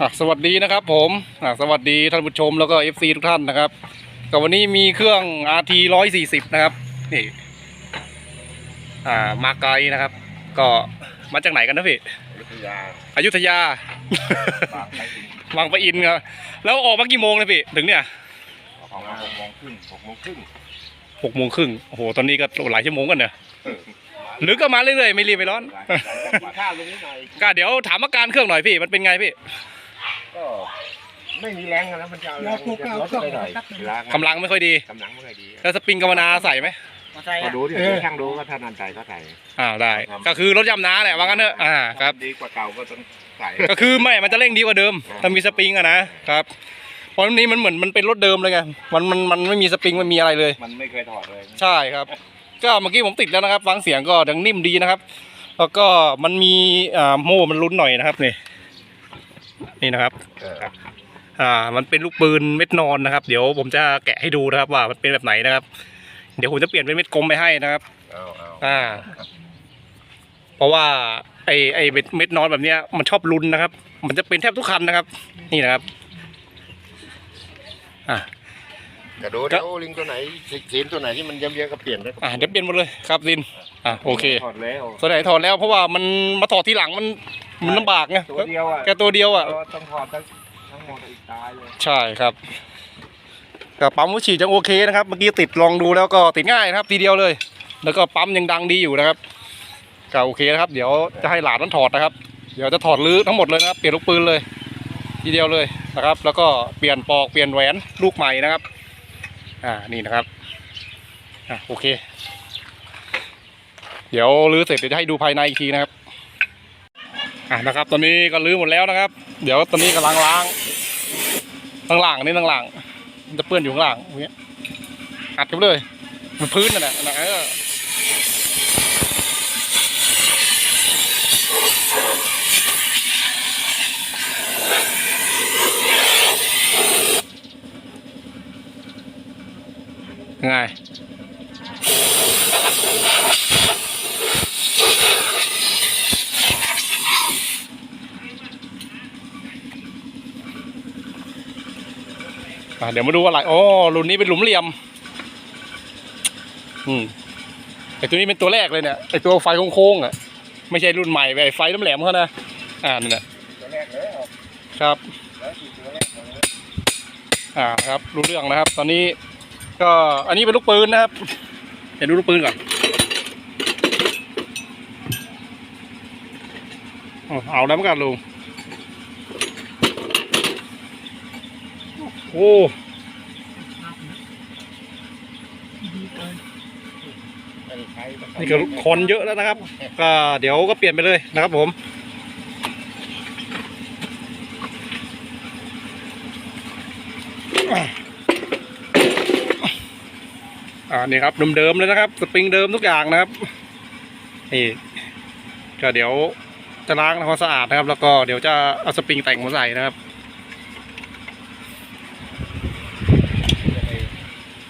อะสวัสดีนะครับผมอะสวัสดีท่านผู้ชมแล้วก็ FC ทุกท่านนะครับก็วันนี้มีเครื่อง RT 140 นะครับนี่อ่ามาไกลนะครับ ก็มาจากไหนกันนะพี่วิทยาอยุธยาปากไปถึงวังปะอินครับแล้วออกมากี่โมงเลยพี่ถึงเนี่ยของเราหกโมงครึ่งหกโมงครึ่งหกโมงครึ่งโอ้โหตอนนี้ก็หลายชั่วโมงกันเนี่ยหรือก็มาเรื่อยๆไม่รีบไม่ร้อนหลายหลายจังหวัดข้าวลงนิดหน่อยก็เดี๋ยวถามอาการเครื่องหน่อยพี่มันเป็นไงพี่ ก็ไม่มีแรงกันแล้วมันจะเอาแรงมันจะลดไปหน่อยเวลางานกำลังไม่ค่อยดีกำลังไม่ค่อยดีแล้วสปริงกำมะนาใส่ไหมพอดูที่ช่างดูก็ถ้านันใจก็ใส่อ้าวได้ ก็คือรถยำนาแหละว่างั้นเถอะอ่าครับดีกว่าเก่าก็ต้องใส่ก็คือไม่มันจะเร่งดีกว่าเดิมถ้ามีสปริงอะนะครับเพราะอันนี้มันเหมือนมันเป็นรถเดิมเลยไงมันมันมันไม่มีสปริงไม่มีอะไรเลย มันไม่เคยถอดเลย ใช่ครับ ก็เมื่อกี้ผมติดแล้วนะครับฟังเสียงก็ดังนิ่มดีนะครับ แล้วก็มันมีอ่าโม่มันลุ้นหน่อยนะครับนี่ นี่นะครับเอออ่ามันเป็นลูกปืนเม็ดนอนนะครับ เดี๋ยวผมจะแกะให้ดูนะครับ ว่ามันเป็นแบบไหนนะครับ เดี๋ยวผมจะเปลี่ยนเป็นเม็ดกลมไปให้นะครับเอาเอาอ่า เพราะว่าไอไอเม็ดเม็ดนอนแบบเนี้ยมันชอบลุนนะครับ มันจะเป็นแทบทุกคันนะครับ นี่นะครับ อ่า ก็ดูเดี๋ยวลิงตัวไหนสีนตัวไหนที่มันเยิ้มๆก็เปลี่ยนได้อ่าเดี๋ยวเปลี่ยนหมดเลยครับลินอ่าโอเคถอดแล้วส่วนไหนถอดแล้วเพราะว่ามันมาถอดทีหลังมันมันลำบากไงตัวเดียวอะแกตัวเดียวอะต้องถอดทั้งทั้งหมดอีกตายเลยใช่ครับกับปั๊มหัวฉีดยังโอเคนะครับเมื่อกี้ติดลองดูแล้วก็ติดง่ายนะครับ ทีเดียวเลย แล้วก็ปั๊มยังดังดีอยู่นะครับก็โอเคนะครับ เดี๋ยวจะให้หลานมันถอดนะครับ เดี๋ยวจะถอดรื้อทั้งหมดเลยนะครับเปลี่ยนลูกปืนเลย ทีเดียวเลยนะครับ แล้วก็เปลี่ยนปอกเปลี่ยนแหวนลูกใหม่นะครับ อ่านี่นะครับอะโอเค เดี๋ยวรื้อเสร็จเดี๋ยวจะให้ดูภายในอีกทีนะครับอะนะครับ ตอนนี้ก็รื้อหมดแล้วนะครับ เดี๋ยวตอนนี้กำลังล้างข้างล่างนี่ข้างล่างมันจะเปื้อนอยู่ข้างล่างอย่างเงี้ยอัดกันไปเลยบนพื้นนั่นแหละนะเออ งไงอะเดี๋ยวมาดูว่าอะไรอ๋อรุ่นนี้เป็นหลุมเหลี่ยม อืมไอตัวนี้เป็นตัวแรกเลยเนี่ยไอตัวไฟโค้งๆอะ ไม่ใช่รุ่นใหม่ไอไฟน้ำแหลมเขานะอ่านั่นแหละตัวแรกเลยออกครับแล้วสี่ตัวแรกเลยอ่าครับ รู้เรื่องนะครับ ตอนนี้ ก็อันนี้เป็นลูกปืนนะครับเห็นดูลูกปืนก่อนเอาเอาแล้วเหมือนกันลุงโอ้ไม่ได้ใช้นี่ก็คนเยอะแล้วนะครับ ก็เดี๋ยวก็เปลี่ยนไปเลยนะครับผม นี่ครับเดิมๆเลยนะครับ สปริงเดิมทุกอย่างนะครับนี่ก็เดี๋ยวจะล้างทำความสะอาดนะครับ แล้วก็เดี๋ยวจะเอาสปริงแต่งมาใส่นะครับ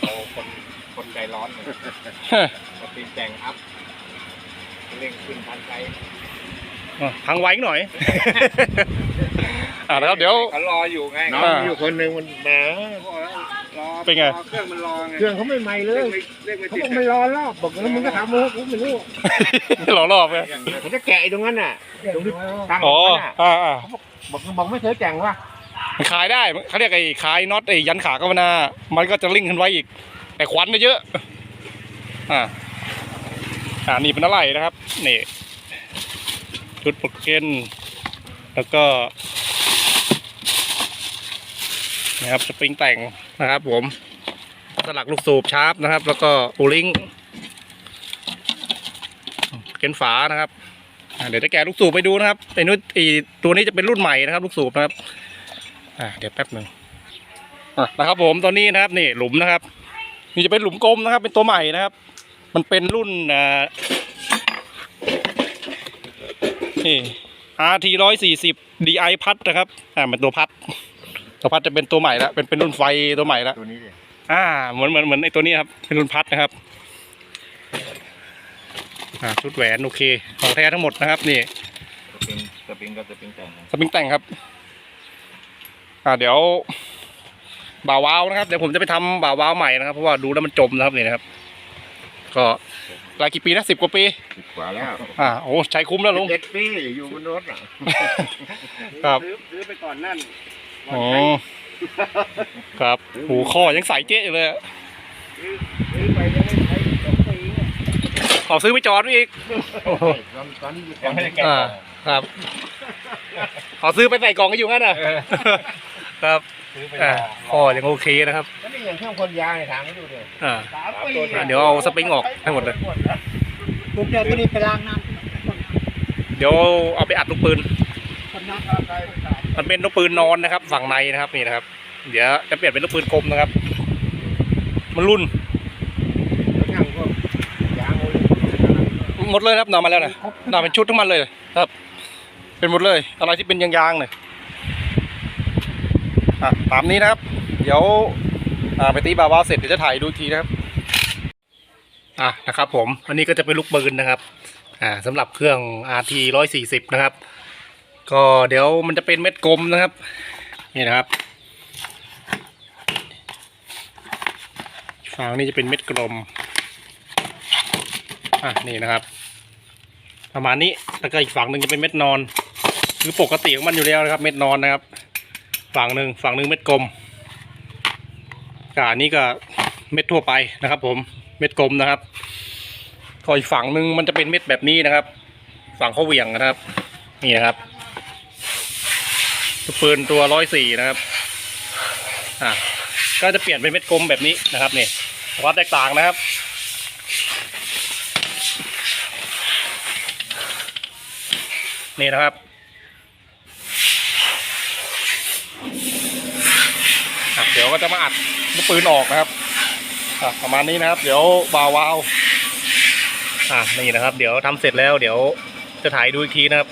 เอาคนคนใจร้อนเลยสปริงแต่งอัพเร่งขึ้นพันไกลอะพังไว้หน่อย อ่านะครับเดี๋ยวเขารออยู่ไงน้องมีอยู่คนหนึ่งมันแหมเป็นไงเครื่องมันรอไงเครื่องเขาไม่ใหม่เลยเรียกไม่เขาติดบอกไม่รอแล้วบอกแล้วมึงก็ทำมึงกูไม่รู้หล่อรอบเลยเขาจะแกะไอ้ตรงนั้นน่ะตรงที่ตั้งอ๋อตรงนั้นน่ะอ่าอ่าบอกบอกไม่เคยแต่งว่ะมันขายได้เขาเรียกไอ้ขายน็อตไอ้ยันขากาวนา มันก็จะลิงก์ขึ้นไว้อีกแต่ควันเยอะ อ่าอ่านี่เป็นอะไรนะครับนี่ชุดปลดเกนแล้วก็นะครับสปริงแต่ง นะครับ ผมสลักลูกสูบชาร์ปนะครับ แล้วก็โอลิงเกนฝานะครับเดี๋ยวจะแกะลูกสูบไปดูนะครับไอ้นู้นไอ้ตัวนี้จะเป็นรุ่นใหม่นะครับ ลูกสูบนะครับอ่าเดี๋ยวแป๊บหนึ่งนะครับ ผมตอนนี้นะครับนี่หลุมนะครับนี่จะเป็นหลุมกลมนะครับ เป็นตัวใหม่นะครับ มันเป็นรุ่นอ่านี่ RT ร้อยสี่สิบ DI พัดนะครับ อ่าเป็นตัวพัด ตัวพัดจะเป็นตัวใหม่แล้วเป็นเป็นรุ่นไฟตัวใหม่แล้วตัวนี้เลยอ่าเหมือนเหมือนเหมือนไอ้ตัวนี้ครับ เป็นรุ่นพัดนะครับอ่าชุดแหวนโอเค ของแท้ทั้งหมดนะครับ นี่สปริงสปริงกับสปริงแต่งสปริงแต่งครับ อ่าเดี๋ยว บ่าววาวนะครับเดี๋ยวผมจะไปทำบ่าววาวใหม่นะครับเพราะว่าดูแล้วมันจมนะครับนี่นะครับ ก็หลายกี่ปีนะสิบกว่าปี สิบกว่าแล้วอ่าโอ้ใช้คุ้มแล้วลุง เจ็ดปีอยู่บนรถอะ ครับ ซื้อซื้อไปก่อนนั่น อ๋อ ครับหูคอยังใสเจ๊อยู่เลยอะซื้อไปยังไม่ใช้สองปีเนี่ยขอซื้อไปจอดไว้อีกตอนตอนนี้อยู่ยังไม่ได้แกะ อ่า ครับ ขอซื้อไปใส่กล่องก็อยู่งั้นอะครับซื้อไปอ่าลองคอยังโอเคนะครับ แล้วนี่อย่างเครื่องคนยางเนี่ยถามให้ดูเลยอ่า สามปีอะเดี๋ยวเอาสปริงออกให้หมดเลย ผมเดี๋ยวตัวนี้ไปล้างน้เดี๋ยวเอาไปอัดลูกปืนำคนน้ำ มันเป็นลูกปืนนอนนะครับ ฝั่งในนะครับนี่นะครับ เดี๋ยวจะเปลี่ยนเป็นลูกปืนกลมนะครับ มันรุ่นหมดเลยครับนำมาแล้วนะนำเป็นชุดทั้งมันเลยครับ เป็นหมดเลยอะไรที่เป็นยางๆเลยอะตามนี้นะครับ เดี๋ยวอ่าไปตีบาวาเสร็จเดี๋ยวจะถ่ายดูทีนะครับอะนะครับ ผมอันนี้ก็จะเป็นลูกปืนนะครับ อ่าสำหรับเครื่อง RT 140 นะครับ ก็เดี๋ยวมันจะเป็นเม็ดกลมนะครับ นี่นะครับฝั่งนี้จะเป็นเม็ดกลม อะนี่นะครับ ประมาณนี้แล้วก็อีกฝั่งหนึ่งจะเป็นเม็ดนอน คือปกติของมันอยู่แล้วนะครับ เม็ดนอนนะครับ ฝั่งหนึ่งฝั่งหนึ่งเม็ดกลมกอันนี้ก็เม็ดทั่วไปนะครับ ผมเม็ดกลมนะครับก็อีกฝั่งหนึ่งมันจะเป็นเม็ดแบบนี้นะครับ ฝั่งเขาเหวี่ยงนะครับ นี่นะครับ ปืนตัวร้อยสี่นะครับ อะก็จะเปลี่ยนเป็นเม็ดกลมแบบนี้นะครับนี่ความแตกต่างนะครับ นี่นะครับอะเดี๋ยวก็จะมาอัดลูกปืนออกนะครับอะประมาณนี้นะครับ เดี๋ยวบาวาวอะนี่นะครับ เดี๋ยวทำเสร็จแล้ว เดี๋ยวจะถ่ายดูอีกทีนะครับ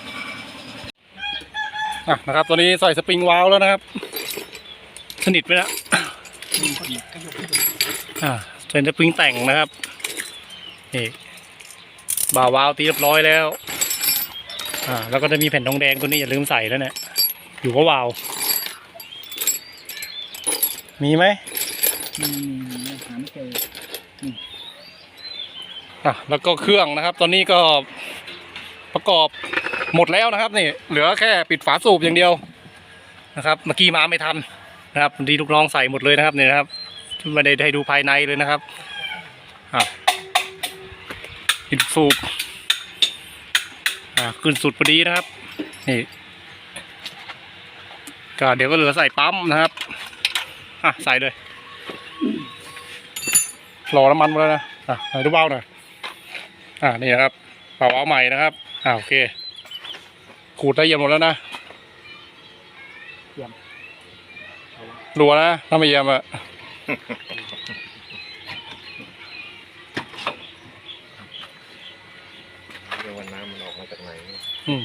อะนะครับ ตัวนี้ใส่สปริงวาล์วแล้วนะครับ สนิทไปแล้วอะเป็นสปริงแต่งนะครับนี่บาวาวตีเรียบร้อยแล้ว อ่า แล้วก็จะมีแผ่นทองแดงตัวนี้อย่าลืมใส่แล้วเนี่ยอยู่ก็วาวมีไหมอืมหาไม่เจออะแล้วก็เครื่องนะครับ ตอนนี้ก็ประกอบ หมดแล้วนะครับนี่เหลือแค่ปิดฝาสูบอย่างเดียวนะครับ เมื่อกี้มาไม่ทันนะครับบางทีลูกน้องใส่หมดเลยนะครับเนี่ยนะครับไม่ได้ให้ดูภายในเลยนะครับอะปิดสูบอ่าขึ้นสุดพอดีนะครับนี่ก็เดี๋ยวก็เหลือใส่ปั๊มนะครับอะใส่เลยรอน้ำมันมาแล้วนะอะดูเบ้าหน่อยอ่านี่นะครับเป่าเอาใหม่นะครับอ่าโอเค ขูดละเอียดหมดแล้วนะรัวนะถ้าไม่เยี่ยมอะเดี๋ยววันน้ำมันออกมาจากไหนอืม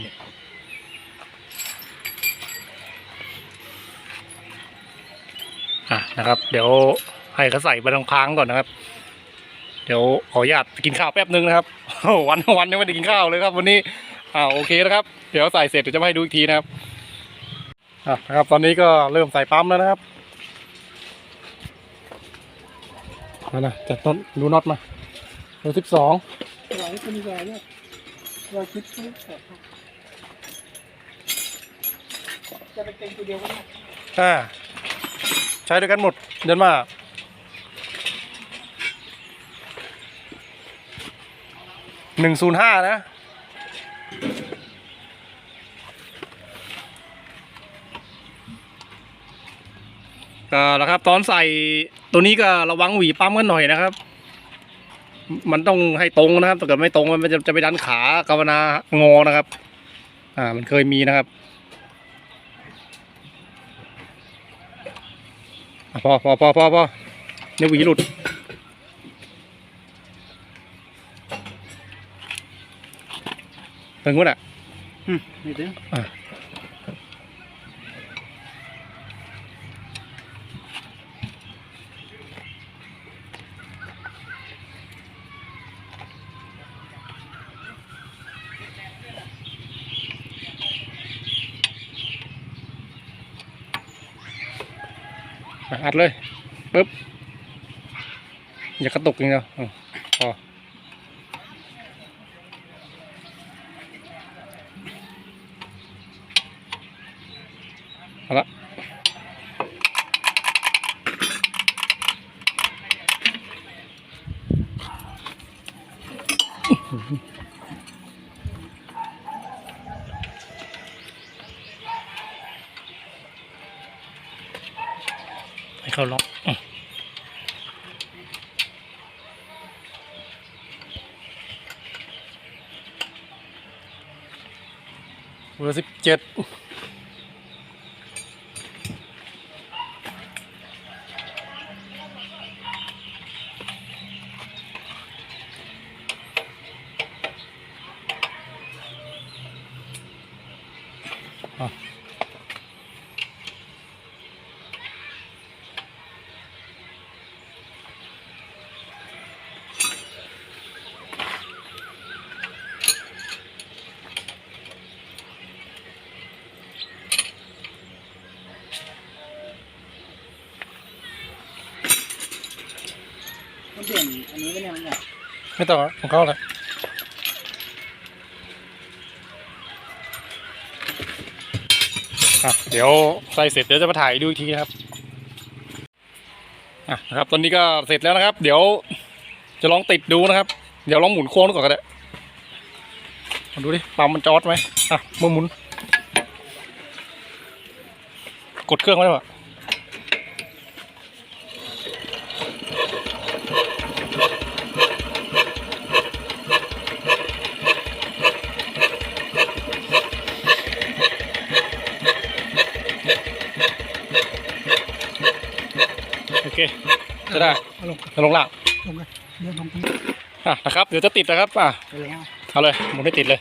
อะนะครับ เดี๋ยวให้เขาใส่ไปตรงค้างก่อนนะครับ เดี๋ยวขออนุญาตกินข้าวแป๊บนึงนะครับโอ้โหวันวันยังไม่ได้กินข้าวเลยครับ วันนี้ อ่าโอเคนะครับ เดี๋ยวใส่เสร็จเดี๋ยวจะมาให้ดูอีกทีนะครับอะนะครับ ตอนนี้ก็เริ่มใส่ปั๊มแล้วนะครับมานะจัดต้นดูน็อตมาเบอร์สิบสองไหวคนนี้ไหวเนี่ยเราคิดไม่ออกจะไปเต็งตัวเดียวก็ได้อ่าใช้ด้วยกันหมดเดินมาหนึ่งศูนย์ห้านะ ก็แล้วครับ ตอนใส่ตัวนี้ก็ระวังหวีปั๊มกันหน่อยนะครับ มันต้องให้ตรงนะครับถ้าเกิดไม่ตรงมันจะจะไปดันขากาวนางอนะครับ อ่า มันเคยมีนะครับอะพอพอพอพอพอเดี๋ยวหวีหลุดถึงวะน่ะนี่ถึงอะ อัดเลยปึ๊บอย่ากระตุกอย่างเดียวอืมพอเอ เขาล็อกเบอร์สิบเจ็ด ไม่ต้องอะของเขาแหละอะเดี๋ยวใส่เสร็จเดี๋ยวจะมาถ่ายดูอีกทีนะครับอะนะครับตอนนี้ก็เสร็จแล้วนะครับ เดี๋ยวจะลองติดดูนะครับ เดี๋ยวลองหมุนโค้งดูก่อนก็ได้มาดูดิปั๊มมันจอดไหมอะมือหมุน กดเครื่องไว้ป่ะ ลงจะลงล่างลงเลยเดี๋ยวลงตรงอะนะครับ เดี๋ยวจะติดนะครับอะไปแล้วเอาเลยหมุนให้ติดเลย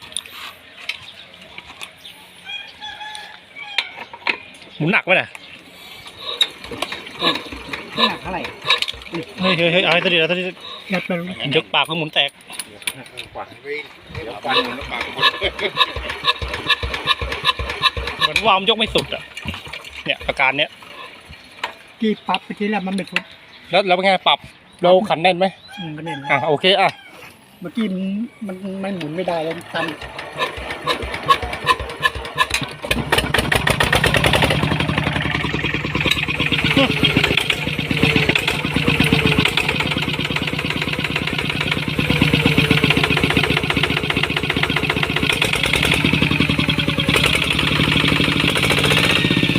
หมุนหนักไหมน่ะไม่หนักเท่าไหร่เฮ้ยเฮ้ยเฮ้ยเอาให้ตัวดีเอาตัวดียัดไปลงยกปากเพื่อหมุนแตกกว่าไปเดี๋ยวฟันมันแล้วปากคนเหมือนว่ามันยกไม่สุดอะเนี่ยอาการเนี้ยกี่ปั๊บไปทีแล้วมันไม่ทุบ แล้วแล้วเป็นไงปรับเราขันแน่นไหมอืมก็เน่นอะโอเคอะเมื่อกี้มันมันไม่หมุนไม่ได้เลยตัน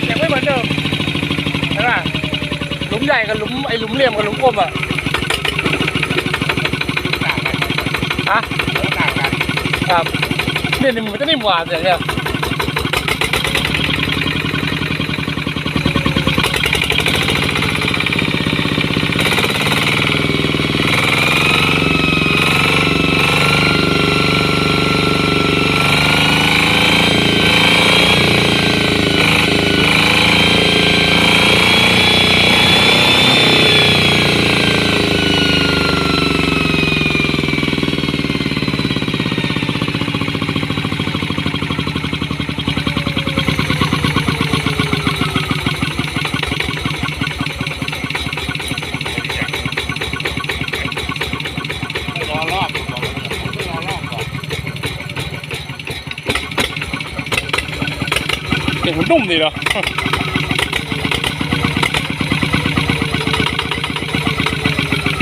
ยังไม่เหมือนเดิมใช่ป่ะห ลุมใหญ่กับหลุมไอ้หลุมเหลี่ยมกับหลุมกลมอะต่างกันฮะแล้วต่างกันครับเนี่ยนี่มันจะนิ่มกว่าเสียงเนี่ย รอรอบก่อนรอรอบก่อน เสียงมั นุ่มดีเนาะ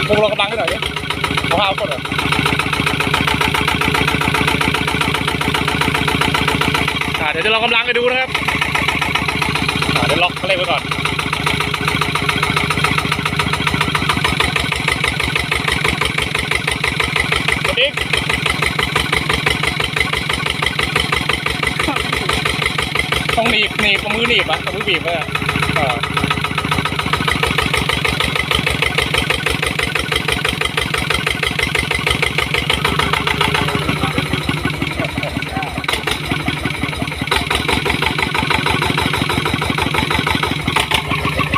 พวกเรากำลังกันหน่อยดิเอาข้าวก่อนเลยเดี๋ยวจะลองกำลังให้ดูนะครับเดี๋ยวล็อกเล่นไว้ก่อนกดอีก ต้องหนีบหนีบเอามือหนีบอะเอามือบีบว้อะ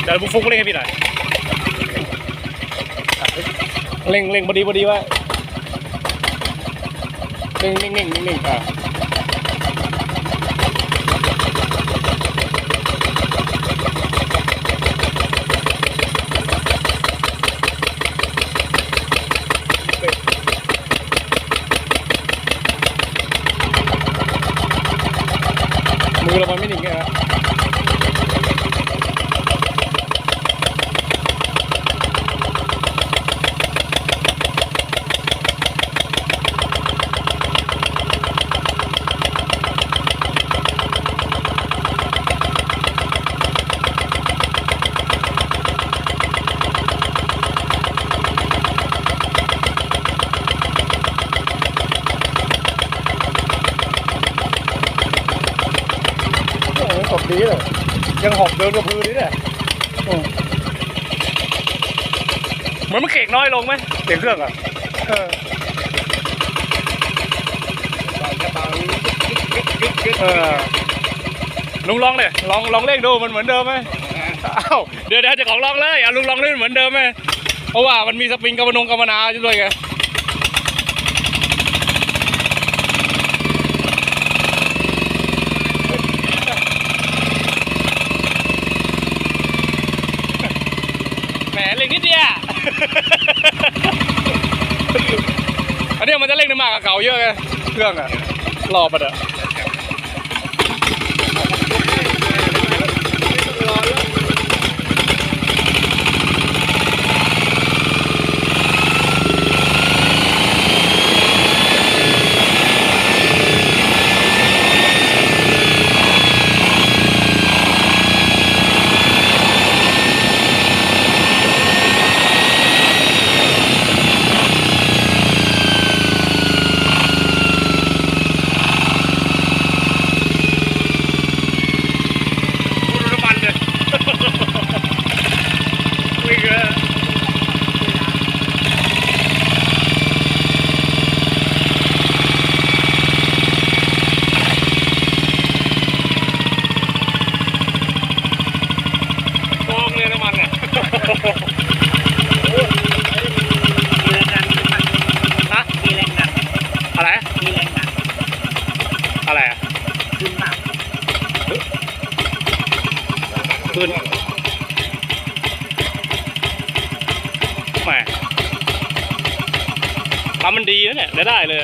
เดี๋ยวบุกฟุกเร่งให้พี่หน่อยเร่งเร่งบดีบดีไว้เร่งนิ่งนิ่งนิ่งนิ่งอ่ายังหอบเดิ นกระพือนี่เนี่ยอืมเหมือนมันเก่งน้อยลงไหมเสียงเครื่องอะเออเออลุงลองเลยลองลองเร่งดูมันเหมือนเดิมไหมอ้าวเดี๋ยวเดี๋ยวเจะของลองเลยอะลุงลองเล่นเหมือนเดิมไหมเพราะว่ามันมีสปริงกำมะนงกำมะนาอยู่ด้วยไง แหมเร่งนิดเดียว อันนี้มันจะเร่งได้มากกับเก่าเยอะไงเครื่องอะรอบมันอะพูดน้ำมันเลย วิ่งเลยกองเลยน้ำมันอะ ฮะ มีแรงดัน อะไร มีแรงดัน อะไรอะ ขึ้นมาก ขึ้นแหมปั๊มมันดีนะเนี่ยได้ได้เลย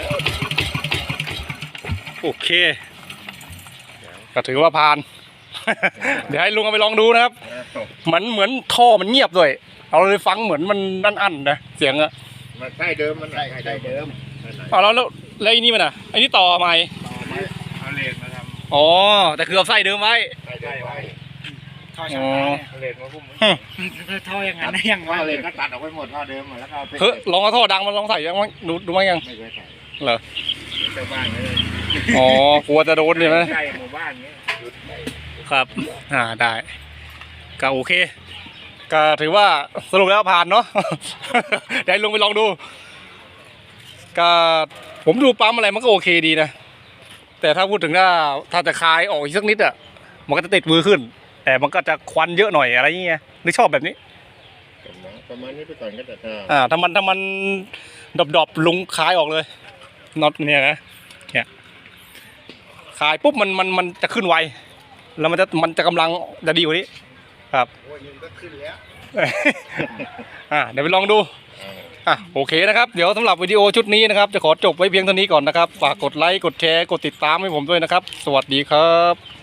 โอเค ก็ถือว่าผ่าน เดี๋ยวให้ลุงเอาไปลองดูนะครับเหมือนเหมือนท่อมันเงียบด้วย เอาเลยฟังเหมือนมันนั่นอันนะเสียงอะมันใช่เดิมมันใช่ใช่เดิมเอาแล้วแล้วแล้วไอ้นี่มันอะไอ้นี่ต่อใหม่เอาเลนมาทอ๋อแต่คือเอาไส้เดิมไว้ใช่ใช่ไว้ำท่ออ๋ช่างอเอาเลนมาพุ่มท่ออย่างนั้นได้ยังว่าว่าเลยก็ตัดออกไปหมดท่อเดิมหมดแล้วก็เอาไปเฮ้ยลองเอาท่อดังมันลองใส่ยังมั้งดูดูมั้งยังไม่เคยใส่เหรอชาวบ้านเลย อ๋อกลัวจะโดนเลยไหมใกล้หมู่บ้านเนี้ยครับ อ่าได้ก็โอเคก็ถือว่าสรุปแล้วผ่านเนาะเดี๋ยวลงไปลองดูก็ผมดูปั๊มอะไรมันก็โอเคดีนะ แต่ถ้าพูดถึงว่าถ้าจะคลายออกอีกสักนิดอะมันก็จะติดมือขึ้น แต่มันก็จะควันเยอะหน่อยอะไรอย่างเงี้ยหรือชอบแบบนี้ประมาณนี้ไปก่อนก็จะถ้าอ่าถ้ามันถ้ามันดรอปๆลุงคลายออกเลยน็อตเนี่ยนะเนี่ย คลายปุ๊บมันมันมันจะขึ้นไวแล้วมันจะมันจะกำลังจะดีกว่านี้ ครับโอ้ยยิงก็ขึ้นแล้วอ่าเดี๋ยวไปลองดูอะโอเคนะครับ เดี๋ยวสำหรับวิดีโอชุดนี้นะครับ จะขอจบไว้เพียงเท่านี้ก่อนนะครับ ฝากกดไลค์ กดแชร์ กดติดตามให้ผมด้วยนะครับ สวัสดีครับ